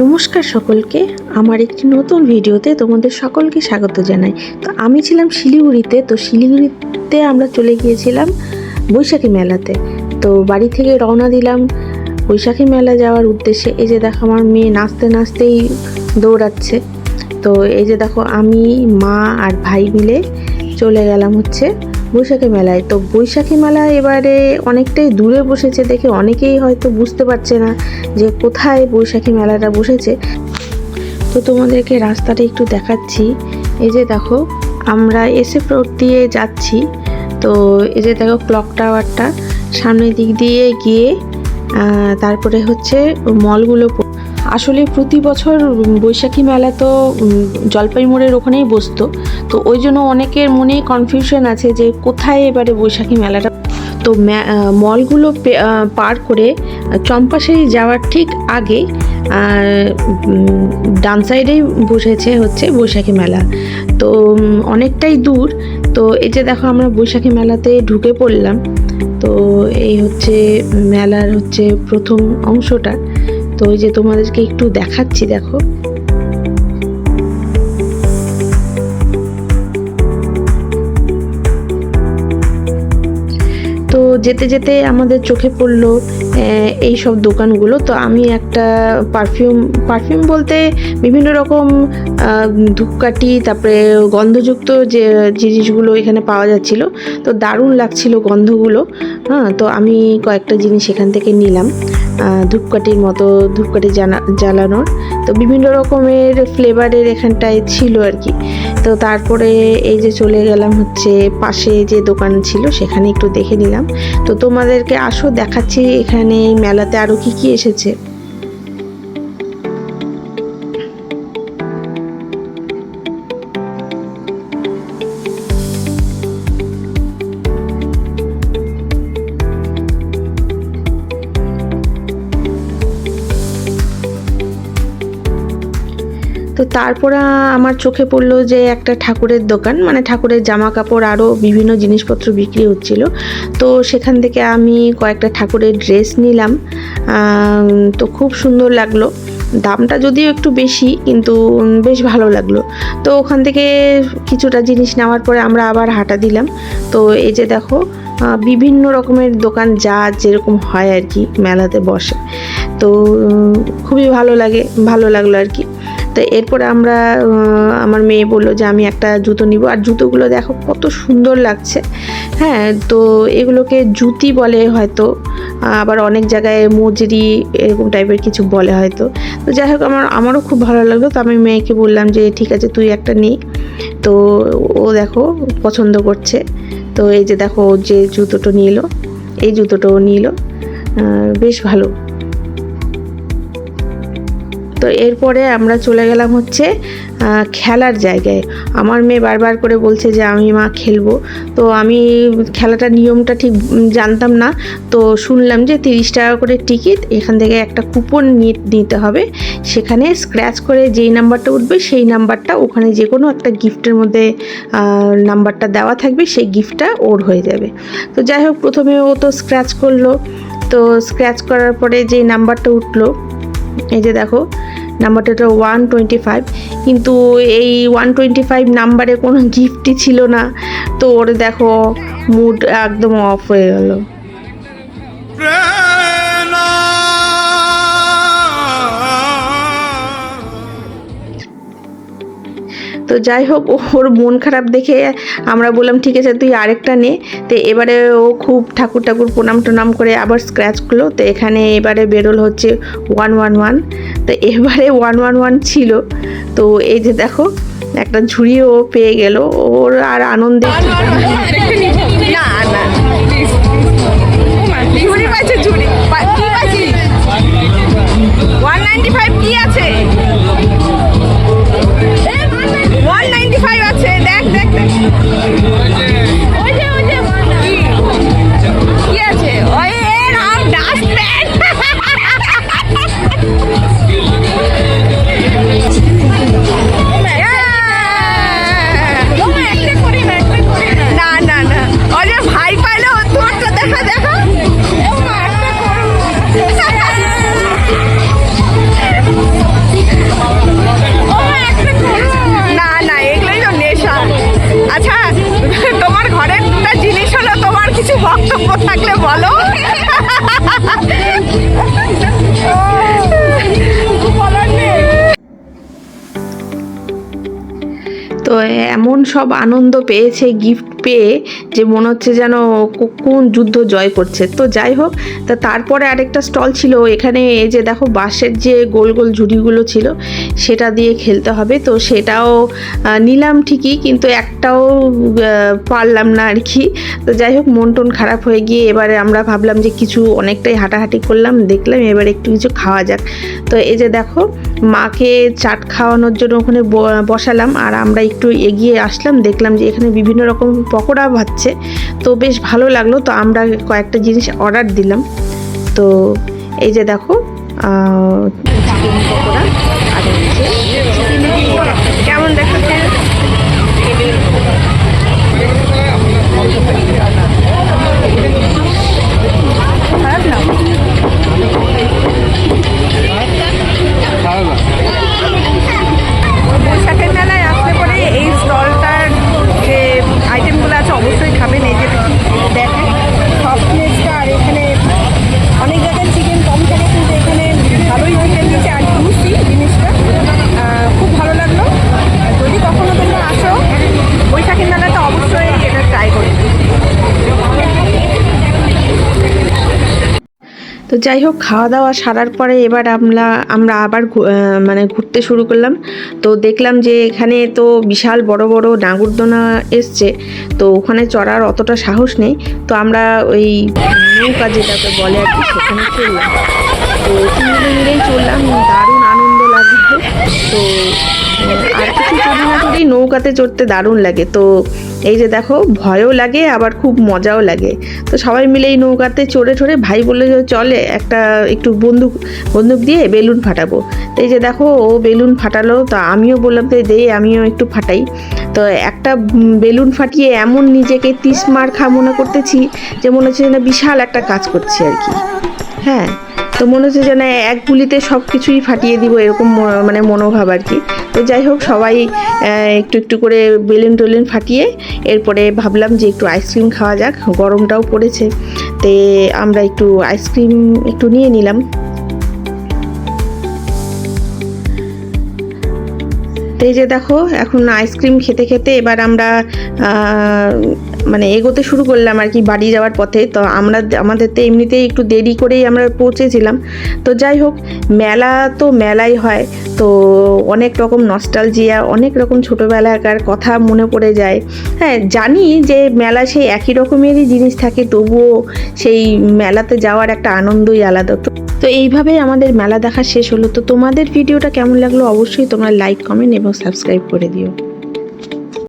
নমস্কার সকলকে। আমার একটি নতুন ভিডিওতে তোমাদের সকলকে স্বাগত জানাই। তো আমি ছিলাম শিলিগুড়িতে, তো শিলিগুড়িতে আমরা চলে গিয়েছিলাম বৈশাখী মেলাতে। তো বাড়ি থেকে রওনা দিলাম বৈশাখী মেলা যাওয়ার উদ্দেশ্যে। এই যে দেখো, আমার মেয়ে নাচতে নাচতেই দৌড়াচ্ছে। তো এই যে দেখো, আমি, মা আর ভাই মিলে চলে গেলাম হচ্ছে বৈশাখী মেলায়। তো বৈশাখী মেলা এবারে অনেকটাই দূরে বসেছে দেখে অনেকেই হয়তো বুঝতে পারছে না যে কোথায় বৈশাখী মেলাটা বসেছে। তো তোমাদেরকে রাস্তাটা একটু দেখাচ্ছি। এই যে দেখো, আমরা এসে রোড দিয়ে যাচ্ছি। তো এই যে দেখো ক্লক টাওয়ারটা সামনের দিক দিয়ে গিয়ে তারপরে হচ্ছে মলগুলো আসলে প্রতি বছর বৈশাখী মেলা তো জলপাই মোড়ের ওখানেই বসতো। তো ওই জন্য অনেকের মনে কনফিউশন আছে যে কোথায় এবারে বৈশাখী মেলাটা। তো মলগুলো পার করে চম্পাশাড়ি যাওয়ার ঠিক আগে ডান সাইডেই বসেছে হচ্ছে বৈশাখী মেলা। তো অনেকটাই দূর। তো এই যে দেখো আমরা বৈশাখী মেলাতে ঢুকে পড়লাম। তো এই হচ্ছে মেলার হচ্ছে প্রথম অংশটা। তো ওই যে তোমাদেরকে একটু দেখাচ্ছি, দেখো। তো যেতে যেতে আমাদের চোখে পড়ল এই সব দোকানগুলো। তো আমি একটা পারফিউম পারফিউম বলতে বিভিন্ন রকম ধূপকাঠি, তারপরে গন্ধযুক্ত যে জিনিসগুলো এখানে পাওয়া যাচ্ছিল, তো দারুণ লাগছিল গন্ধগুলো। হ্যাঁ তো আমি কয়েকটা জিনিস এখান থেকে নিলাম। ধূপকাঠির মতো ধূপকাঠি জ্বালানোর। তো বিভিন্ন রকমের ফ্লেভারের এখানটায় ছিল আর কি। তো তারপরে এই যে চলে গেলাম হচ্ছে পাশে যে দোকান ছিল, সেখানে একটু দেখে নিলাম। তো তোমাদেরকে আসো দেখাচ্ছি এখানে মেলাতে আরও কি কি এসেছে। তো তারপরে আমার চোখে পড়ল যে একটা ঠাকুরের দোকান মানে ঠাকুরের জামা কাপড় আরও বিভিন্ন জিনিসপত্র বিক্রি হচ্ছিল। তো সেখান থেকে আমি কয়েকটা ঠাকুরের ড্রেস নিলাম। তো খুব সুন্দর লাগল। দামটা যদিও একটু বেশি, কিন্তু বেশ ভালো লাগল। তো ওখান থেকে কিছুটা জিনিস নেওয়ার পরে আমরা আবার হাঁটা দিলাম। তো এই যে দেখো বিভিন্ন রকমের দোকান যা যেরকম হয় আর কি মেলাতে বসে। তো খুবই ভালো লাগে, ভালো লাগল আর কি। তো এরপরে আমরা আমার মেয়ে বলল যে আমি একটা জুতো নিব। আর জুতোগুলো দেখো কত সুন্দর লাগছে। হ্যাঁ তো এগুলোকে জুতি বলে হয়তো, আবার অনেক জায়গায় মজুরি এরকম টাইপের কিছু বলে হয়তো। তো যাই হোক, আমার, আমারও খুব ভালো লাগল। তো আমি মেয়েকে বললাম যে ঠিক আছে, তুই একটা নে। তো ও দেখো পছন্দ করছে। তো এই যে দেখো যে জুতোটা নিল, এই জুতোটাও নিল। বেশ ভালো। তো এরপরে আমরা চলে গেলাম হচ্ছে খেলার জায়গায়। আমার মেয়ে বারবার করে বলছে যে, আমি মা খেলব। তো আমি খেলাটার নিয়মটা ঠিক জানতাম না। তো শুনলাম যে তিরিশ টাকা করে টিকিট, এখান থেকে একটা কুপন নিতে হবে। সেখানে স্ক্র্যাচ করে যেই নাম্বারটা উঠবে, সেই নাম্বারটা ওখানে যে কোনো একটা গিফটের মধ্যে নাম্বারটা দেওয়া থাকবে, সেই গিফটটা ওর হয়ে যাবে। তো যাই হোক, প্রথমে ও তো স্ক্র্যাচ করল। তো স্ক্র্যাচ করার পরে যে নাম্বারটা উঠল এই যে দেখো নাম্বারটা তো ওয়ান টোয়েন্টি ফাইভ কিন্তু এই ওয়ান টোয়েন্টি ফাইভ নাম্বারে কোনো গিফটই ছিল না। তো ওর দেখো মুড একদম অফ হয়ে গেল। তো যাই হোক ওর মন খারাপ দেখে আমরা বললাম ঠিক আছে তুই আরেকটা নে তো এবারে ও খুব ঠাকুর ঠাকুর প্রণাম টোনাম করে আবার স্ক্র্যাচ করল তো এখানে এবারে বেরোল হচ্ছে ওয়ান ওয়ান ওয়ান তো এবারে ওয়ান ওয়ান ওয়ান ছিল তো এই যে দেখো একটা ঝুড়িও পেয়ে গেল ওর আর আনন্দে তো এমন সব আনন্দ পেয়েছে গিফট পেয়ে যে মনে হচ্ছে যেন কোন যুদ্ধ জয় করছে। তো যাই হোক, তা তারপরে আরেকটা স্টল ছিল, এখানে এই যে দেখো বাঁশের যে গোল গোল ঝুড়িগুলো ছিল, সেটা দিয়ে খেলতে হবে। তো সেটাও নিলাম ঠিকই, কিন্তু একটাও পারলাম না আর কি। তো যাই হোক, মন টন খারাপ হয়ে গিয়ে এবারে আমরা ভাবলাম যে কিছু অনেকটাই হাঁটাহাঁটি করলাম, দেখলাম এবার একটু কিছু খাওয়া যাক। তো এই যে দেখো মাকে চাট খাওয়ানোর জন্য ওখানে বসালাম আর আমরা একটু এগিয়ে আসলাম, দেখলাম যে এখানে বিভিন্ন রকম পকোড়া ভাজছে। তো বেশ ভালো লাগল, তো আমরা কয়েকটা জিনিস অর্ডার দিলাম। তো এই যে দেখো তো যাই হোক, খাওয়া দাওয়া সারার পরে এবার আমরা আমরা আবার মানে ঘুরতে শুরু করলাম। তো দেখলাম যে এখানে তো বিশাল বড় বড় নাগরদোনা এসছে, তো ওখানে চড়ার অতটা সাহস নেই। তো আমরা ওই নৌকা যেটাকে বলে আর কি, সেখানে চললাম তো মিলেই চললাম দারুণ আনন্দ লাগল। তো আর কিছু নৌকাতে চড়তে দারুণ লাগে। তো এই যে দেখো, ভয়ও লাগে, আবার খুব মজাও লাগে। তো সবাই মিলে এই নৌকাতে চড়ে চড়ে ভাই বলে চলে, একটা একটু বন্দুক বন্দুক দিয়ে বেলুন ফাটাবো। তো এই যে দেখো, ও বেলুন ফাটালো, তো আমিও বললাম তো দে, আমিও একটু ফাটাই। তো একটা বেলুন ফাটিয়ে এমন নিজেকে তিস মার খা মনে করতেছি, যে মনে হচ্ছে যেন বিশাল একটা কাজ করছি আর কি। হ্যাঁ। তো মনে হচ্ছে যেন এক গুলিতে সব কিছুই ফাটিয়ে দিব এরকম মানে মনোভাব আর কি। তো যাই হোক, সবাই একটু একটু করে বেলুন টেলুন ফাটিয়ে এরপরে ভাবলাম যে একটু আইসক্রিম খাওয়া যাক, গরমটাও পড়েছে। তে আমরা একটু আইসক্রিম একটু নিয়ে নিলাম। তো এই যে দেখো, এখন আইসক্রিম খেতে খেতে এবার আমরা মানে এগোতে শুরু করলাম আর কি বাড়ি যাওয়ার পথে। তো আমরা আমাদের তো এমনিতেই একটু দেরি করেই আমরা পৌঁছেছিলাম। তো যাই হোক, মেলা তো মেলাই হয়। তো অনেক রকম নস্টালজিয়া অনেক রকম ছোটোবেলাকার কথা মনে পড়ে যায়। হ্যাঁ জানি যে মেলা সেই একই রকমেরই জিনিস থাকে, তবুও সেই মেলাতে যাওয়ার একটা আনন্দই আলাদা। তো তো এইভাবেই আমাদের মেলা দেখা শেষ হলো। তো তোমাদের ভিডিওটা কেমন লাগল অবশ্যই তোমরা লাইক কমেন্ট এবং সাবস্ক্রাইব করে দিও।